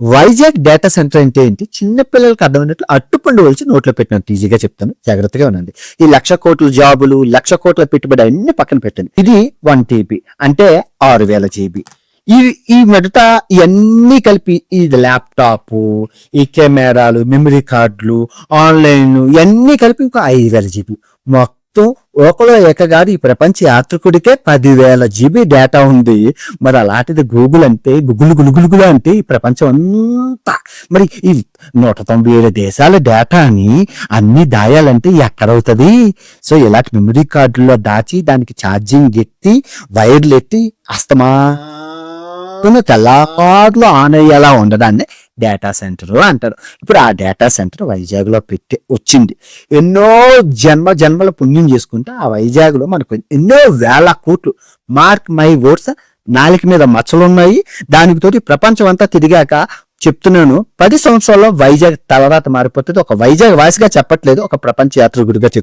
Vizag data centre అంటే ఏంటి? చిన్న పిల్లలకు అర్థమైనట్లు అట్టుపండు వలిచి నోట్లో పెట్టినట్టు ఈజీగా చెప్తాను. జాగ్రత్తగా ఉండండి. ఈ లక్ష కోట్ల జాబులు లక్ష కోట్ల పెట్టుబడి అన్ని పక్కన పెట్టండి. ఇది వన్ టీబీ అంటే ఆరు వేల జీబీ ఈ ఈ మెడట ఇవన్నీ కలిపి ఈ ల్యాప్టాప్ ఈ కెమెరాలు మెమరీ కార్డులు ఆన్లైన్ ఇవన్నీ కలిపి ఒక ఐదు వేల జీబీ మొత్తం ఒకలో ఏకగాడు ఈ ప్రపంచ యాత్రికుడికే పదివేల జీబీ డేటా ఉంది. మరి అలాంటిది గూగుల్ అంటే గుగులు గులుగులుగులు అంటే ఈ ప్రపంచం అంతా. మరి ఈ నూట తొంభై ఏడు దేశాల డేటాని అన్ని దాయాలంటే ఎక్కడవుతుంది? సో ఇలాంటి మెమరీ కార్డుల్లో దాచి దానికి ఛార్జింగ్ ఎత్తి వైర్లు ఎత్తి అస్తమా తెల్లారులు ఆన్ అయ్యేలా ఉండడాన్ని డేటా సెంటర్ అంటారు. ఇప్పుడు ఆ డేటా సెంటర్ వైజాగ్లో పెట్టి వచ్చింది. ఎన్నో జన్మ జన్మల పుణ్యం చేసుకుంటే ఆ వైజాగ్లో మనకు ఎన్నో వేల కోట్లు. మార్క్ మై వర్డ్స్ నాలిక మీద మచ్చలు ఉన్నాయి దానికి తోటి ప్రపంచం అంతా తిరిగాక చెప్తున్నాను. పది సంవత్సరాల్లో వైజాగ్ తలరాత మారిపోతుంది. ఒక వైజాగ్ వాసిగా చెప్పట్లేదు. ఒక ప్రపంచ యాత్రికుడిగా చెప్తున్నాను.